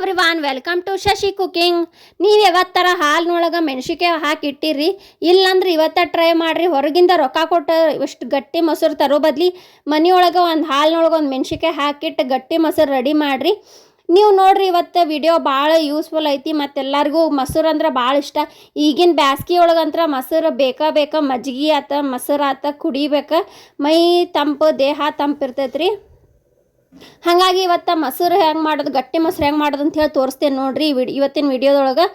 Everyone welcome to Shashi cooking ನೀವು ಯಾವತ್ತರ ಹಾಲಿನೊಳಗೆ ಮೆಣಸಿಕಾಯಿ ಹಾಕಿ ಇಟ್ಟಿರಿ ಇಲ್ಲಂದ್ರೆ ಇವತ್ತ ಟ್ರೈ ಮಾಡಿರಿ, ಹೊರಗಿಂದ ರೊಕ್ಕ ಕೊಟ್ಟು ಇಷ್ಟು ಗಟ್ಟಿ ಮೊಸರು ತರೋ ಬದ್ಲಿ ಮನೆಯೊಳಗೆ ಒಂದು ಹಾಲಿನೊಳಗೆ ಒಂದು ಮೆಣಸಿಕಾಯಿ ಹಾಕಿಟ್ಟು ಗಟ್ಟಿ ಮೊಸರು ರೆಡಿ ಮಾಡಿರಿ. ನೀವು ನೋಡ್ರಿ ಇವತ್ತು ವಿಡಿಯೋ ಭಾಳ ಯೂಸ್ಫುಲ್ ಐತಿ, ಮತ್ತೆಲ್ಲರಿಗೂ ಮೊಸರು ಅಂದ್ರೆ ಭಾಳ ಇಷ್ಟ. ಈಗಿನ ಬ್ಯಾಸ್ಗೆ ಒಳಗಂತ್ರ ಮೊಸರು ಬೇಕಾ ಬೇಕಾ ಮಜ್ಜಿಗೆ ಆತ ಮೊಸರು ಆತ ಕುಡಿಬೇಕು, ಮೈ ತಂಪು, ದೇಹ ತಂಪು ಇರ್ತೈತೆ ರೀ ಹಾಗಾಗಿ ಇವತ್ತು ಮೊಸರು ಹೆಂಗೆ ಮಾಡೋದು, ಗಟ್ಟಿ ಮೊಸರು ಹೆಂಗೆ ಮಾಡೋದು ಅಂತ ಹೇಳಿ ತೋರಿಸ್ತೇನೆ ನೋಡಿರಿ ವಿಡಿ, ಇವತ್ತಿನ ವಿಡಿಯೋದೊಳಗೆ.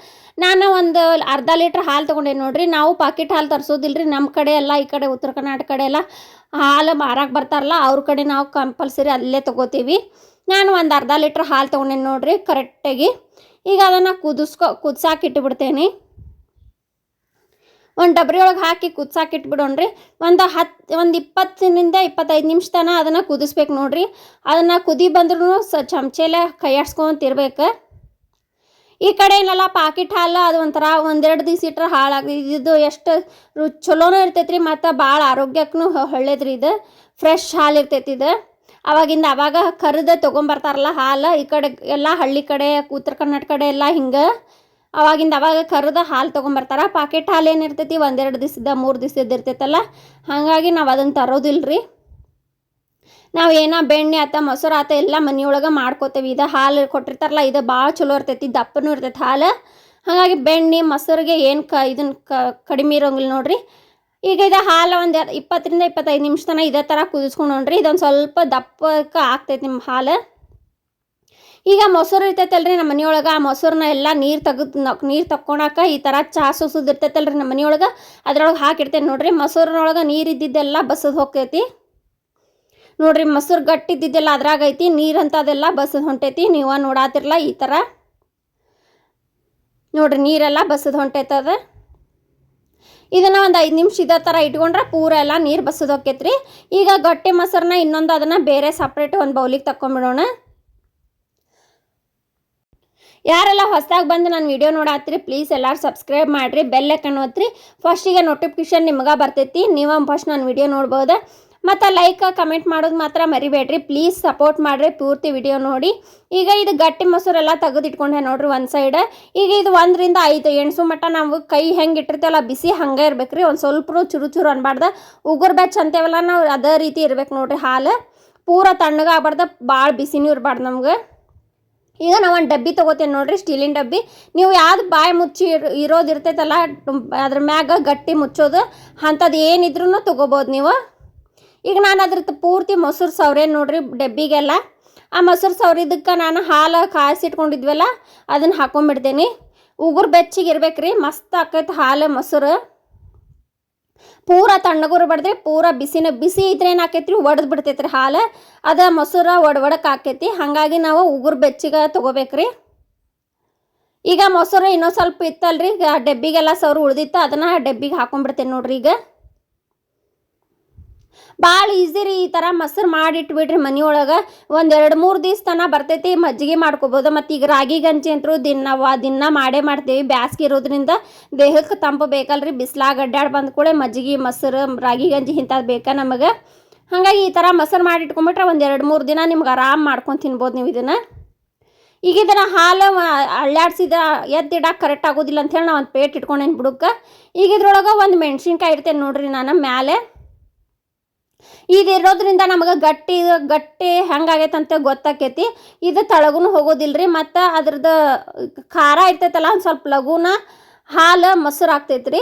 ನಾನು ಒಂದು ಅರ್ಧ ಲೀಟ್ರ್ ಹಾಲು ತೊಗೊಂಡೇನಿ ನೋಡ್ರಿ. ನಾವು ಪಾಕೆಟ್ ಹಾಲು ತರಿಸೋದಿಲ್ಲ ರೀ ನಮ್ಮ ಕಡೆ ಎಲ್ಲ, ಈ ಕಡೆ ಉತ್ತರ ಕರ್ನಾಟಕ ಕಡೆ ಎಲ್ಲ ಹಾಲು ಮಾರಕ್ಕೆ ಬರ್ತಾರಲ್ಲ, ಅವ್ರ ಕಡೆ ನಾವು ಕಂಪಲ್ಸರಿ ಅಲ್ಲೇ ತೊಗೋತೀವಿ. ನಾನು ಒಂದು ಅರ್ಧ ಲೀಟ್ರ್ ಹಾಲು ತೊಗೊಂಡೇನಿ ನೋಡಿರಿ ಕರೆಕ್ಟಾಗಿ ಈಗ ಅದನ್ನು ಕುದಿಸ್ಕೊ, ಕುದ್ಸಾಕೆ ಇಟ್ಬಿಡ್ತೇನೆ. ಒಂದು ಡಬ್ರಿ ಒಳಗೆ ಹಾಕಿ ಇಟ್ಬಿಡೋಣ್ರಿ ಒಂದು ಹತ್ತು ಒಂದು ಇಪ್ಪತ್ತಿನಿಂದ ಇಪ್ಪತ್ತೈದು ನಿಮಿಷ ತನಕ ಅದನ್ನು ಕುದಿಸ್ಬೇಕು ನೋಡ್ರಿ. ಅದನ್ನು ಕುದಿ ಬಂದ್ರೂ ಸ ಚಮಚೆಲೆ ಕೈಯಾಡ್ಸ್ಕೊಂತಿರ್ಬೇಕು ಈ ಕಡೆ ಏನಲ್ಲ, ಪಾಕಿಟ್ ಹಾಲು ಅದು ಒಂಥರ ಒಂದೆರಡು ದಿವಸ ಇಟ್ರೆ ಹಾಳಾಗಿ, ಇದು ಎಷ್ಟು ರು, ಚಲೋನೂ ಇರ್ತೈತ್ರಿ ರೀ ಮತ್ತು ಭಾಳ ಆರೋಗ್ಯಕ್ಕೂ ಒಳ್ಳೇದ್ರಿ ಇದು. ಫ್ರೆಶ್ ಹಾಲು ಇರ್ತೈತಿ ಇದು. ಅವಾಗಿಂದ ಅವಾಗ ಕರೆದು ತೊಗೊಂಬರ್ತಾರಲ್ಲ ಹಾಲು, ಈ ಕಡೆ ಎಲ್ಲ ಹಳ್ಳಿ ಕಡೆ, ಉತ್ತರ ಕರ್ನಾಟಕ ಕಡೆ ಎಲ್ಲ ಹಿಂಗೆ ಅವಾಗಿಂದ ಅವಾಗ ಕರೆದ ಹಾಲು ತೊಗೊಂಬರ್ತಾರ. ಪಾಕೆಟ್ ಹಾಲು ಏನಿರ್ತೈತಿ ಒಂದೆರಡು ದಿವಸದ, ಮೂರು ದಿವಸದ ಇರ್ತೈತಲ್ಲ? ಹಾಗಾಗಿ ನಾವು ಅದನ್ನು ತರೋದಿಲ್ಲ ರೀ ನಾವು ಏನೋ ಬೆಣ್ಣೆ ಆತ, ಮೊಸರು ಆತ ಎಲ್ಲ ಮನೆಯೊಳಗೆ ಮಾಡ್ಕೋತೇವೆ. ಇದು ಹಾಲು ಕೊಟ್ಟಿರ್ತಾರಲ್ಲ, ಇದು ಭಾಳ ಚಲೋ ಇರ್ತೈತಿ, ದಪ್ಪನೂ ಇರ್ತೈತಿ ಹಾಲು. ಹಾಗಾಗಿ ಬೆಣ್ಣೆ, ಮೊಸರಿಗೆ ಏನು ಕ ಇದನ್ನ ಕಡಿಮೆ ಇರೋಂಗಿಲ್ಲ ನೋಡ್ರಿ. ಈಗ ಇದು ಹಾಲು ಒಂದು ಇಪ್ಪತ್ತರಿಂದ ಇಪ್ಪತ್ತೈದು ನಿಮಿಷ ತನಕ ಇದೇ ಥರ ಕುದಿಸ್ಕೊಂಡು ನೋಡ್ರಿ. ಇದೊಂದು ಸ್ವಲ್ಪ ದಪ್ಪಕ್ಕೆ ಆಗ್ತೈತಿ ನಿಮ್ಮ ಹಾಲು. ಈಗ ಮೊಸರು ಇರ್ತೈತಲ್ರಿ ನಮ್ಮ ಮನೆಯೊಳಗೆ. ಆ ಮೊಸರನ್ನ ಎಲ್ಲ ನೀರು ತೆಗೆದು ನೀರು ತಕ್ಕೊಳಕ ಈ ಥರ ಚಹಾ ಸೋಸೋದು ಇರ್ತೈತಲ್ರಿ ನಮ್ಮ ಮನೆಯೊಳಗೆ. ಅದ್ರೊಳಗೆ ಹಾಕಿಡ್ತೇನೆ ನೋಡ್ರಿ, ಮೊಸರಿನೊಳಗೆ ನೀರು ಇದ್ದಿದ್ದೆಲ್ಲ ಬಸದು ಹೋಗ್ತೈತಿ ನೋಡ್ರಿ ಮೊಸರು ಗಟ್ಟಿದ್ದಿದ್ದೆಲ್ಲ ಅದ್ರಾಗ ಐತಿ, ನೀರು ಅಂತದೆಲ್ಲ ಬಸದು ಹೊಂಟೈತಿ. ನೀವು ನೋಡಾತಿರ್ಲ ಈ ಥರ ನೋಡ್ರಿ ನೀರೆಲ್ಲ ಬಸದ್ ಹೊಂಟೈತದ. ಇದನ್ನು ಒಂದು ಐದು ನಿಮಿಷ ಇದೇ ಥರ ಇಟ್ಕೊಂಡ್ರೆ ಪೂರ ಎಲ್ಲ ನೀರು ಬಸದ್ ಹೋಕೈತ್ರಿ ಈಗ ಗಟ್ಟಿ ಮೊಸರನ್ನ ಇನ್ನೊಂದು ಅದನ್ನು ಬೇರೆ ಸಪ್ರೇಟ್ ಒಂದು ಬೌಲಿಗೆ ತಕೊಂಬಿಡೋಣ ಯಾರೆಲ್ಲ ಹೊಸದಾಗಿ ಬಂದು ನನ್ನ ವಿಡಿಯೋ ನೋಡಾತ್ರಿ ಪ್ಲೀಸ್ ಎಲ್ಲರೂ ಸಬ್ಸ್ಕ್ರೈಬ್ ಮಾಡಿರಿ ಬೆಲ್ ಐಕನ್ ಫಸ್ಟ್ ಫಸ್ಟಿಗೆ ನೋಟಿಫಿಕೇಶನ್ ನಿಮ್ಗೆ ಬರ್ತೈತಿ, ನೀವು ಫಸ್ಟ್ ನನ್ನ ವಿಡಿಯೋ ನೋಡ್ಬೋದು. ಮತ್ತು ಲೈಕ್ ಕಮೆಂಟ್ ಮಾಡೋದು ಮಾತ್ರ ಮರಿಬೇಡ್ರಿ ಪ್ಲೀಸ್ ಸಪೋರ್ಟ್ ಮಾಡಿರಿ, ಪೂರ್ತಿ ವಿಡಿಯೋ ನೋಡಿ. ಈಗ ಇದು ಗಟ್ಟಿ ಮೊಸರೆಲ್ಲ ತೆಗೆದು ಇಟ್ಕೊಂಡೆ ನೋಡ್ರಿ ಒಂದು ಸೈಡ್ ಈಗ ಇದು ಒಂದರಿಂದ ಐದು ಎಣ್ಸು ಮಟ್ಟ ನಾವು ಕೈ ಹೆಂಗೆ ಇಟ್ಟಿರ್ತೇವಲ್ಲ, ಬಿಸಿ ಹಂಗೆ ಇರ್ಬೇಕು ಒಂದು ಸ್ವಲ್ಪ ಚುರು ಚುರು ಅನ್ಬಾರ್ದು. ಉಗುರು ಬೆಚ್ಚ ಅಂತೇವಲ್ಲ ನಾವು ಅದೇ ರೀತಿ ಇರ್ಬೇಕು ನೋಡ್ರಿ ಹಾಲು. ಪೂರ ತಣ್ಣಗೆ ಆಗ್ಬಾರ್ದು ಭಾಳ ಬಿಸಿನೂ ಇರಬಾರ್ದು ನಮ್ಗೆ. ಈಗ ನಾವು ಒಂದು ಡಬ್ಬಿ ತೊಗೋತೀನಿ ನೋಡ್ರಿ ಸ್ಟೀಲಿನ ಡಬ್ಬಿ. ನೀವು ಯಾವ್ದು ಬಾಯಿ ಮುಚ್ಚಿ ಇರ್, ಇರೋದು ಇರ್ತೈತಲ್ಲ ಅದ್ರ ಮ್ಯಾಗ ಗಟ್ಟಿ ಮುಚ್ಚೋದು ಅಂಥದ್ದು ಏನಿದ್ರೂ ತೊಗೋಬೋದು ನೀವು. ಈಗ ನಾನು ಅದ್ರದ್ದು ಪೂರ್ತಿ ಮೊಸರು ಸವ್ರೇನು ನೋಡ್ರಿ, ಡಬ್ಬಿಗೆಲ್ಲ. ಆ ಮೊಸರು ಸವ್ರಿದ್ದಕ್ಕೆ ನಾನು ಹಾಲು ಕಾಯಿಸಿಟ್ಕೊಂಡಿದ್ವಲ್ಲ ಅದನ್ನು ಹಾಕೊಂಬಿಡ್ತೀನಿ. ಉಗುರು ಬೆಚ್ಚಿಗೆ ಇರ್ಬೇಕು ರೀ ಮಸ್ತ್ ಆಕೈತೆ ಹಾಲು, ಮೊಸರು. ಪೂರ ತಣ್ಣಗುರು ಬಡ್ದ್ರೆ ಪೂರ ಬಿಸಿನ ಬಿಸಿ ಇದ್ರೆ ಏನಾಕೈತಿ ರೀ ಒಡೆದು ಬಿಡ್ತೈತ್ರಿ ಹಾಲು. ಅದು ಮೊಸರು ಒಡ್ ಒಡಕ್ಕೆ ಆಕೈತಿ. ಹಾಗಾಗಿ ನಾವು ಉಗುರು ಬೆಚ್ಚಿಗೆ ತೊಗೋಬೇಕ್ರಿ. ಈಗ ಮೊಸರು ಇನ್ನೊಂದು ಸ್ವಲ್ಪ ಇತ್ತಲ್ರಿ. ಈಗ ಡಬ್ಬಿಗೆಲ್ಲ ಸವ್ರು ಉಳ್ದಿತ್ತು. ಅದನ್ನು ಡಬ್ಬಿಗೆ ಹಾಕೊಂಡ್ಬಿಡ್ತೇನೆ ನೋಡ್ರಿ ಈಗ. ಭಾಳ ಈಸಿ ರೀ ಈ ಥರ ಮೊಸರು ಮಾಡಿಟ್ಬಿಡ್ರಿ ಮನೆಯೊಳಗೆ ಒಂದು ಎರಡು ಮೂರು ದಿವ್ಸ ತನಕ ಬರ್ತೈತಿ, ಮಜ್ಜಿಗೆ ಮಾಡ್ಕೋಬೋದು. ಮತ್ತು ಈಗ ರಾಗಿ ಗಂಜಿ ಅಂತೂ ದಿನ ವಾ ದಿನ ಮಾಡೇ ಮಾಡ್ತೀವಿ. ಬ್ಯಾಸ್ಗೆ ಇರೋದ್ರಿಂದ ದೇಹಕ್ಕೆ ತಂಪು ಬೇಕಲ್ರಿ. ಬಿಸಿಲಾಗ ಅಡ್ಡಾಡಿ ಬಂದ ಕೂಡ ಮಜ್ಜಿಗೆ, ಮೊಸರು, ರಾಗಿ ಗಂಜಿ ಇಂಥದ್ದು ಬೇಕಾ ನಮಗೆ. ಹಾಗಾಗಿ ಈ ಥರ ಮೊಸರು ಮಾಡಿಟ್ಕೊಂಬಿಟ್ರೆ ಒಂದು ಎರಡು ಮೂರು ದಿನ ನಿಮ್ಗೆ ಆರಾಮ್ ಮಾಡ್ಕೊಂಡು ತಿನ್ಬೋದು ನೀವು ಇದನ್ನು. ಈಗ ಇದನ್ನು ಹಾಲು ಅಳ್ಳಾಡ್ಸಿದ ಎದ್ದಿಡಕ್ಕೆ ಕರೆಕ್ಟ್ ಆಗೋದಿಲ್ಲ ಅಂಥೇಳಿ ನಾವು ಒಂದು ಪೇಟ್ ಇಟ್ಕೊಂಡೇನು ಬುಡಕ್ಕೆ. ಈಗ ಇದ್ರೊಳಗೆ ಒಂದು ಮೆಣ್ಸಿನ್ಕಾಯಿ ಇಡ್ತೇನೆ ನೋಡ್ರಿ ನಾನು ಮ್ಯಾಲೆ. ಇದಿರೋದ್ರಿಂದ ನಮಗೆ ಗಟ್ಟಿ ಗಟ್ಟಿ ಹೆಂಗಾಗೈತೆ ಅಂತ ಗೊತ್ತಾಕೈತಿ. ಇದು ತಳಗುನು ಹೋಗೋದಿಲ್ಲ ರೀ ಮತ್ತು ಅದ್ರದ್ದು ಖಾರ ಇರ್ತೈತಲ್ಲ ಒಂದು ಸ್ವಲ್ಪ ಲಘುನ ಹಾಲು ಮೊಸರು ಆಗ್ತೈತೆ ರೀ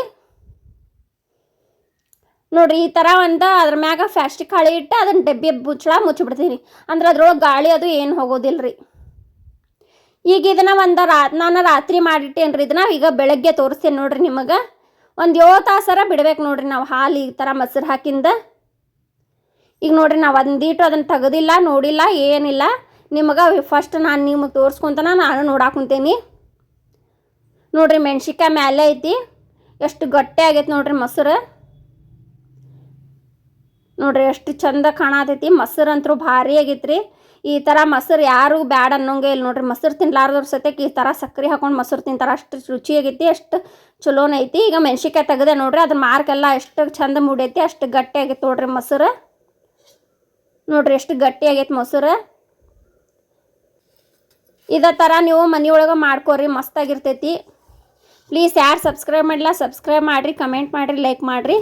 ನೋಡ್ರಿ, ಈ ಥರ ಒಂದು ಅದ್ರ ಮ್ಯಾಗ ಫ್ಯಾಸ್ಟಿಕ್ ಹಾಳಿ ಇಟ್ಟು ಅದನ್ನ ಡಬ್ಬಿ ಮುಚ್ಚಳ ಮುಚ್ಚಿಬಿಡ್ತೀನಿ ಅಂದ್ರೆ ಅದ್ರೊಳಗೆ ಗಾಳಿ ಅದು ಏನು ಹೋಗೋದಿಲ್ಲ ರೀ ಈಗ ಇದನ್ನ ಒಂದು ರಾ, ನಾನು ರಾತ್ರಿ ಮಾಡಿಟ್ಟೇನು ರೀ ಇದನ್ನ ಈಗ ಬೆಳಗ್ಗೆ ತೋರಿಸ್ತೇನೆ ನೋಡ್ರಿ ನಿಮಗೆ. ಒಂದು ಏಳು ತಾಸರ ಬಿಡ್ಬೇಕು ನೋಡ್ರಿ ನಾವು ಹಾಲು ಈ ಥರ ಮೊಸರು ಹಾಕಿಂದ. ಈಗ ನೋಡ್ರಿ ನಾವು ಒಂದೀಟು ಅದನ್ನು ತೆಗೆದಿಲ್ಲ, ನೋಡಿಲ್ಲ, ಏನಿಲ್ಲ. ನಿಮಗೆ ಫಸ್ಟ್ ನಾನು ನಿಮಗೆ ತೋರಿಸ್ಕೊಂತನ ನಾನು ನೋಡಾಕುಂತೇನಿ ನೋಡ್ರಿ ಮೆಣ್ಸಿನ್ಕಾಯಿ ಮ್ಯಾಲೆ ಐತಿ. ಎಷ್ಟು ಗಟ್ಟಿ ಆಗೈತೆ ನೋಡ್ರಿ ಮೊಸರು. ನೋಡ್ರಿ ಎಷ್ಟು ಚಂದ ಕಾಣತೈತಿ. ಮೊಸರು ಅಂತೂ ಭಾರಿ ಆಗೈತ್ರಿ. ಈ ಥರ ಮೊಸರು ಯಾರು ಬ್ಯಾಡ ಅನ್ನೋಂಗೆ ಇಲ್ಲ ನೋಡ್ರಿ. ಮೊಸರು ತಿನ್ಲಾರ್ದವ್ರ ಸತ್ಯಕ್ಕೆ ಈ ಥರ ಸಕ್ಕರೆ ಹಾಕೊಂಡು ಮೊಸರು ತಿಂತಾರೆ. ಅಷ್ಟು ರುಚಿ ಆಗೈತಿ, ಅಷ್ಟು ಚಲೋನ ಐತಿ ಈಗ ಮೆಣ್ಸಿನ್ಕಾಯಿ ತೆಗೆದೆ ನೋಡ್ರಿ ಅದ್ರ ಮಾರ್ಕೆಲ್ಲ ಎಷ್ಟು ಚಂದ ಮೂಡೈತಿ, ಅಷ್ಟು ಗಟ್ಟಿ ಆಗೈತೆ ನೋಡ್ರಿ ಮೊಸರು. ನೋಡ್ರಿ ಎಷ್ಟು ಗಟ್ಟಿ ಆಗೈತೆ ಮೊಸರು. ಇದೇ ಥರ ನೀವು ಮನೆಯೊಳಗೆ ಮಾಡ್ಕೊರಿ ಮಸ್ತಾಗಿರ್ತೈತಿ ಪ್ಲೀಸ್ ಯಾರು ಸಬ್ಸ್ಕ್ರೈಬ್ ಮಾಡಿಲ್ಲ ಸಬ್ಸ್ಕ್ರೈಬ್ ಮಾಡಿರಿ ಕಮೆಂಟ್ ಮಾಡಿರಿ ಲೈಕ್ ಮಾಡಿರಿ.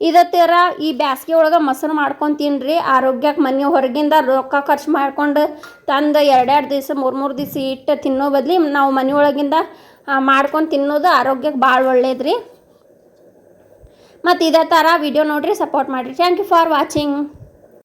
ಇದೇ ಥರ ಈ ಬ್ಯಾಸ್ಗೆ ಒಳಗೆ ಮೊಸರು ಮಾಡ್ಕೊಂಡು ತಿನ್ನಿರಿ ಆರೋಗ್ಯಕ್ಕೆ ಮನೆ ಹೊರಗಿಂದ ರೊಕ್ಕ ಖರ್ಚು ಮಾಡ್ಕೊಂಡು ತಂದು ಎರಡೆರಡು ದಿವಸ, ಮೂರು ಮೂರು ದಿವಸ ಇಟ್ಟು ತಿನ್ನೋ ಬದಲಿ ನಾವು ಮನೆಯೊಳಗಿಂದ ಮಾಡ್ಕೊಂಡು ತಿನ್ನೋದು ಆರೋಗ್ಯಕ್ಕೆ ಭಾಳ ಒಳ್ಳೇದು ರೀ ಮತ್ತು ಇದೇ ಥರ ವಿಡಿಯೋ ನೋಡಿರಿ ಸಪೋರ್ಟ್ ಮಾಡಿರಿ. Thank you for watching